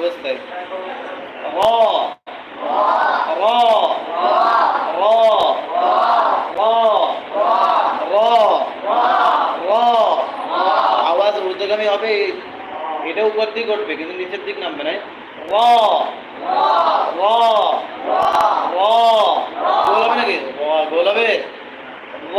অবস্থায় র র র আওয়াজ ঊর্ধ্বগামী হবে, এটা উপর দিক উঠবে, কিন্তু নিচের দিক নামবে না। র র গোল হবে নাকি? গোল হবে। র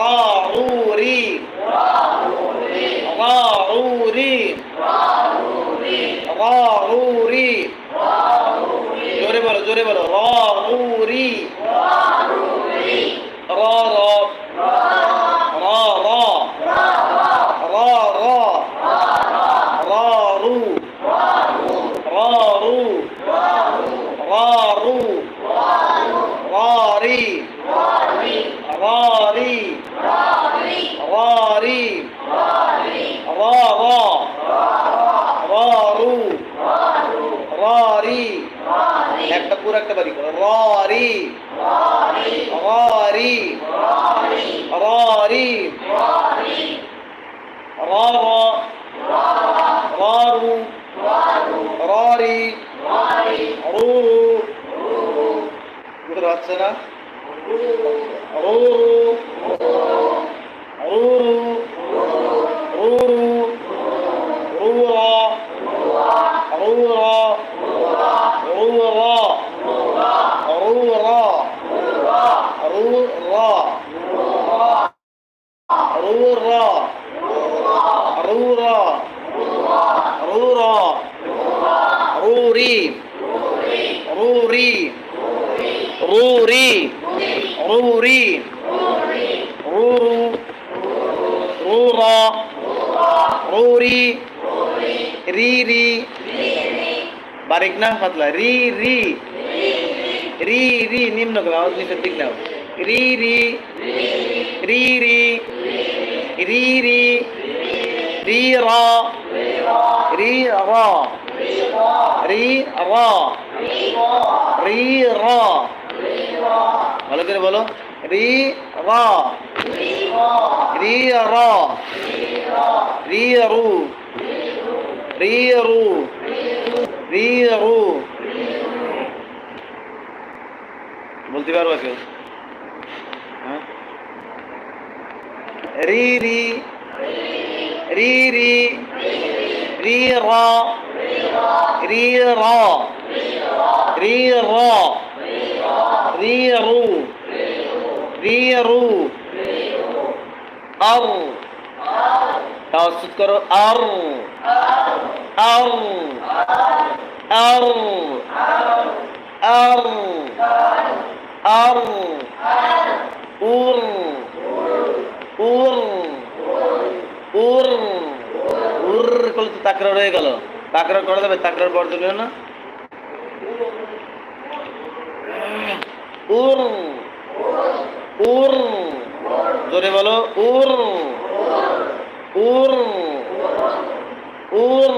ضروري ضروري ضروري জোরে বলো জোরে বলো রি র গরি। রু বুঝতে পারছে না? ரூரி ரூரி ரூரி ரூரி ரூரு ரூரா ரூரி ரீரி बारीक ना फातला री री री री निम्न नको आवाज निम्न ठीक नाव री री री री री री री रा री रा রা, রি। রা, রি। ভালো করে বলো। রি, রা। রি রা। রি, রু। রি রু। রি, রু। বলতে পারব কেউ? হ্যাঁ? রি রি। রি রি। রি, রা। রি। রা রি রা। রি। রু। রি। রু। আর তাওসুদ করো আর আর আর আর আর উর। উর। উর। উর করলে তো তাকরা রয়ে গেল। তাকরা করে দেবে তাকরার বর্জন না? উর উর, জোরে বলো, উর উর উর,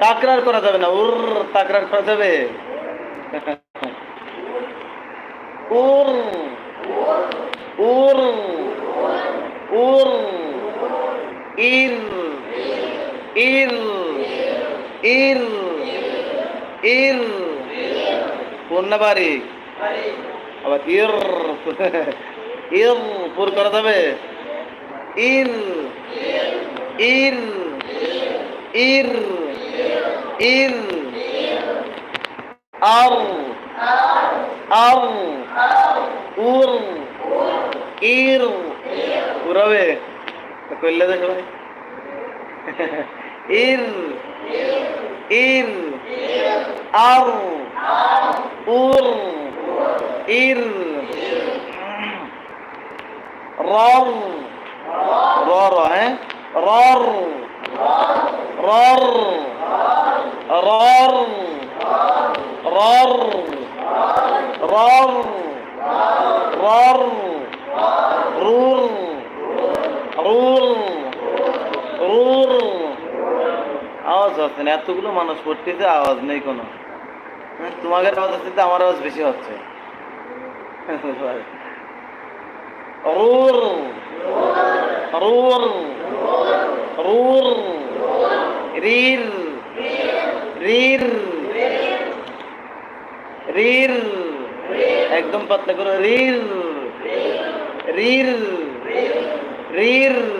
তাকরার করা যাবে না, উর, তাকরার করা যাবে। উর উর ইর ইর ইর ইর পূর্ণবাড়ি আবার ইর ইর পুর করা যাবে ইর ইর ইর ইর আর আর উর ইর। পুরাবে করলে দেখো। ভাই ইর ইর আর উর ইর রর রর হ্যাঁ? রর রর রর রর রর রুর রুর রুর আওয়াজ না এতগুলো মানুষ পড়তেছে আওয়াজ নেই কোনো। হ্যাঁ, তোমাদের আওয়াজ হচ্ছে তো আমার আওয়াজ বেশি হচ্ছে। একদম পাতলা করে রির রির রর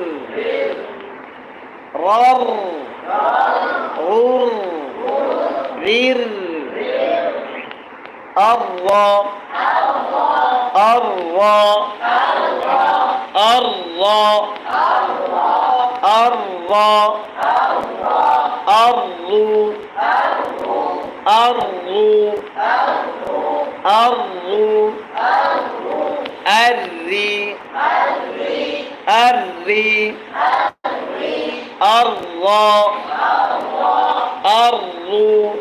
الله الله أرض أرض أرض أري أري الله أرض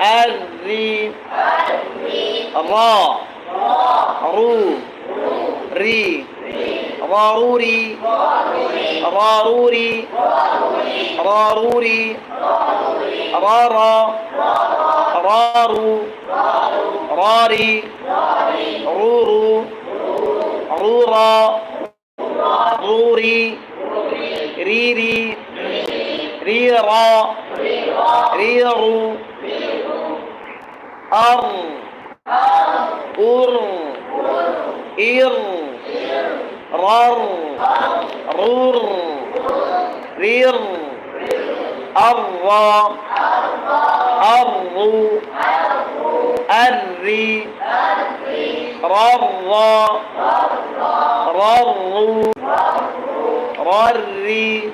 أري را رو ரி ராரூரி ராரூரி ராரூரி ராரா ராரு ராரி ரூரு ரூரா ரூரி ரீரி. ரீரா. ரீரு. அர் ار إر إر. إر. رر رور رير أرى أرو أري رر رر رر الرحمن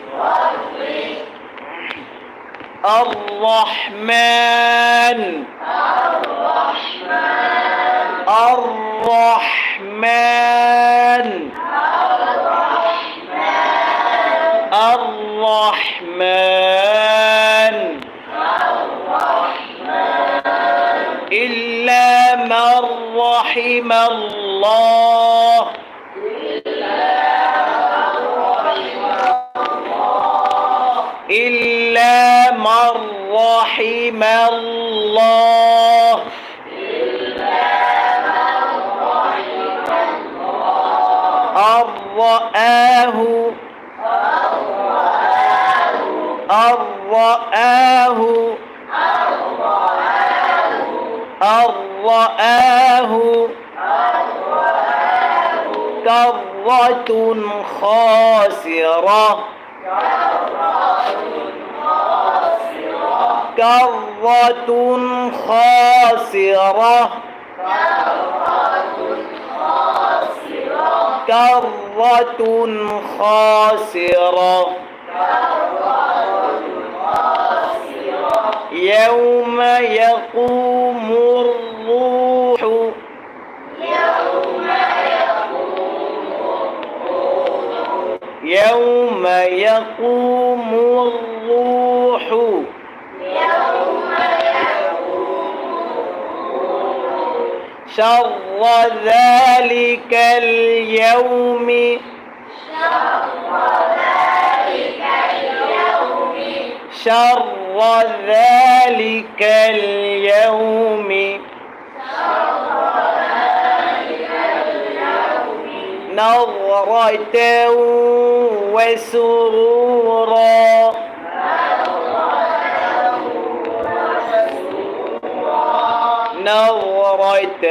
الرحمن من رحم الله. أن رآه أن رآه أن رآه كرة خاسرة كرة خاسرة. كرة خاسرة. يوم يقوم الروح. يوم يقوم الروح. شر ذلك اليوم. شر ذلك اليوم. نظرة وسرورا. نظرة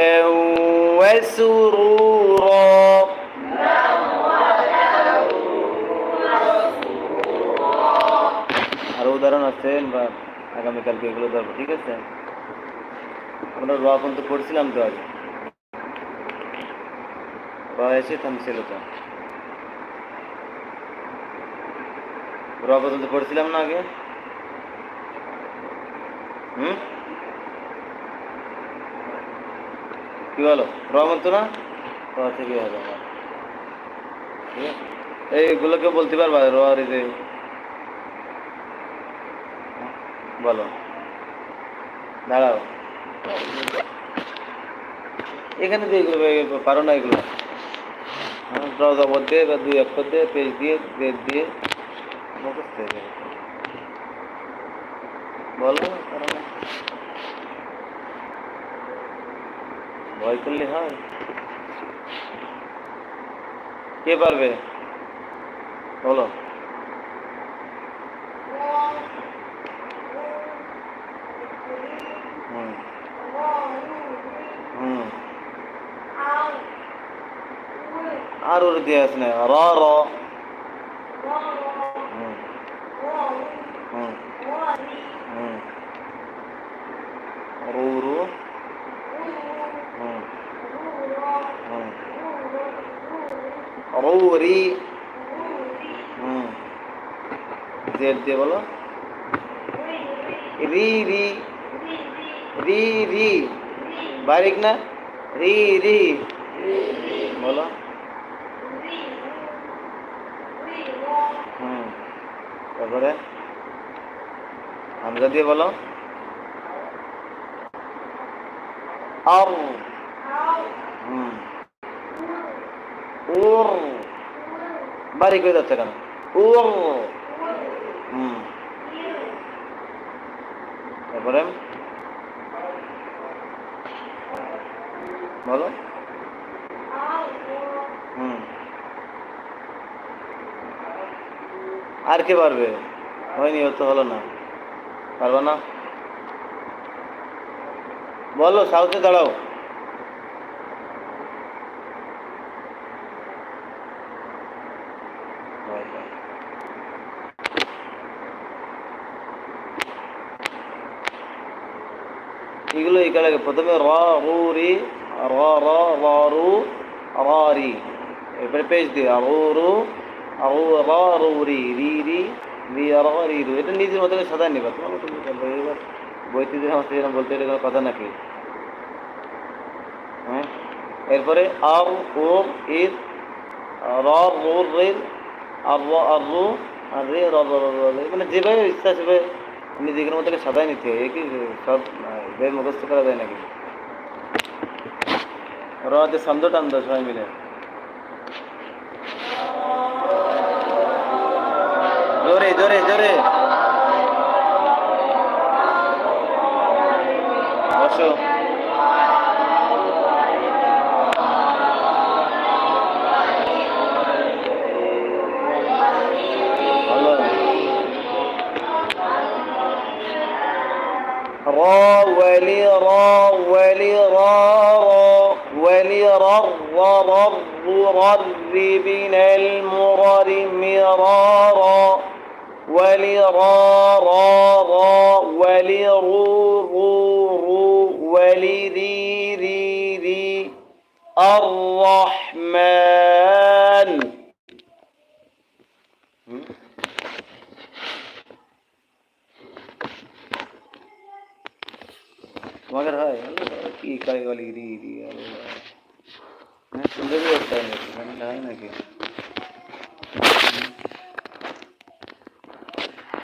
وسرورا আরো উদাহরণ আছে বা আগামীকালকে এগুলো ধরবো ঠিক আছে আমরা র পর্যন্ত পড়ছিলাম তো আগে র এসে থামছিল তো র পর্যন্ত পড়ছিলাম না আগে হুম কি বলো? র মতো না? এইগুলোকে বলতে পারবা, র যে। বলো। দাঁড়াও। এখানে দিয়ে এগুলো পারো না এগুলো। হ্যাঁ মধ্যে বা দুই অক্ষর দিয়ে পেজ দিয়ে দিয়ে বলো পারো ভয় করলে হয়? কে পারবে? বলো। আর ওর দিয়ে আছে না। র র হুম হুম হুম রু রু হুম হুম রৌরি হুম জেড দিয়ে বলো। রি রি। রি রি। বারিক না? রি রি। বলো। হুম, তারপরে হামজা দিয়ে বলো। আর হুম। উর। বারিক হয়ে যাচ্ছে কেন? উর হুম তারপরে বলো। হুম। আর কে পারবে? হয়নি তো হলো না। পারব না? বলো, সাউথে দাঁড়াও। এগুলো এখানে প্রথমে র, রু, রি, র র র, রু এরপরে পেজ দিয়ে, রু রু রু, র, রু, রি রি রি রি, র, রি এটা নিজের মতো সাদা নিবা। তোমার বইতে দিয়ে আমার সেরকম বলতে এটা কথা নাকি? হ্যাঁ? এরপরে আর ও ইর র, রু, রি, আর র, আর রু, আর রে, র। মানে যেভাবে ইচ্ছা সেভাবে নিজেদের মতো সাদাই নিতে হয়। কি সব বের মুখস্থ করা যায় নাকি? রাতে ছন্দ টান সবাই মিলে। জোরে জোরে জোরে। বসো। من المرر مرارا ولرارارا ولرورورو ولريريري الرحمن. مگر ہے کی کاری والی ری ری अरे मैं सुंदर भी